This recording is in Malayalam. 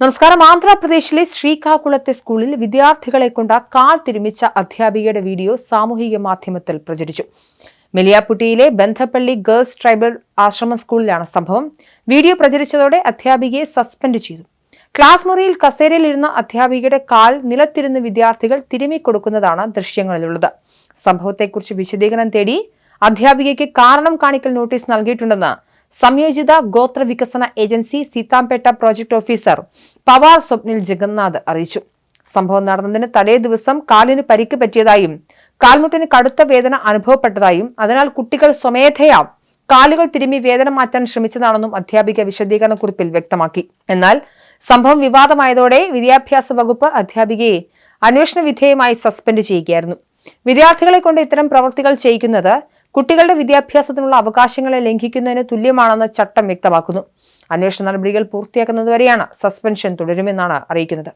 നമസ്കാരം. ആന്ധ്രാപ്രദേശിലെ ശ്രീകാകുളത്തെ സ്കൂളിൽ വിദ്യാർത്ഥികളെ കൊണ്ട് കാൽ തിരുമിച്ച അധ്യാപികയുടെ വീഡിയോ സാമൂഹിക മാധ്യമത്തിൽ പ്രചരിച്ചു. മെലിയാപ്പുട്ടിയിലെ ബന്ധപ്പള്ളി ഗേൾസ് ട്രൈബൽ ആശ്രമ സ്കൂളിലാണ് സംഭവം. വീഡിയോ പ്രചരിച്ചതോടെ അധ്യാപികയെ സസ്പെൻഡ് ചെയ്തു. ക്ലാസ് മുറിയിൽ കസേരയിലിരുന്ന അധ്യാപികയുടെ കാൽ നിലത്തിരുന്ന് വിദ്യാർത്ഥികൾ തിരുമിക്കൊടുക്കുന്നതാണ് ദൃശ്യങ്ങളിലുള്ളത്. സംഭവത്തെക്കുറിച്ച് വിശദീകരണം തേടി അധ്യാപികയ്ക്ക് കാരണം കാണിക്കൽ നോട്ടീസ് നൽകിയിട്ടുണ്ടെന്ന് സംയോജിത ഗോത്ര വികസന agency Seethampeta project officer Pawar Swapnil Jagannath അറിയിച്ചു. സംഭവം നടന്നതിന് തലേ ദിവസം കാലിന് പരിക്ക് പറ്റിയതായും കാൽമുട്ടിന് കടുത്ത വേദന അനുഭവപ്പെട്ടതായും അതിനാൽ കുട്ടികൾ സ്വമേധയാ കാലുകൾ തിരുമ്മി വേദന മാറ്റാൻ ശ്രമിച്ചതാണെന്നും അധ്യാപിക വിശദീകരണ കുറിപ്പിൽ വ്യക്തമാക്കി. എന്നാൽ സംഭവം വിവാദമായതോടെ വിദ്യാഭ്യാസ വകുപ്പ് അധ്യാപികയെ അന്വേഷണ വിധേയമായി സസ്പെൻഡ് ചെയ്യുകയായിരുന്നു. വിദ്യാർത്ഥികളെ കൊണ്ട് ഇത്തരം പ്രവൃത്തികൾ ചെയ്യിക്കുന്നത് കുട്ടികളുടെ വിദ്യാഭ്യാസത്തിനുള്ള അവകാശങ്ങളെ ലംഘിക്കുന്നതിന് തുല്യമാണെന്ന് ചട്ടം വ്യക്തമാക്കുന്നു. അന്വേഷണ നടപടികൾ പൂർത്തിയാക്കുന്നതുവരെയാണ് സസ്പെൻഷൻ തുടരുമെന്നാണ് അറിയിക്കുന്നത്.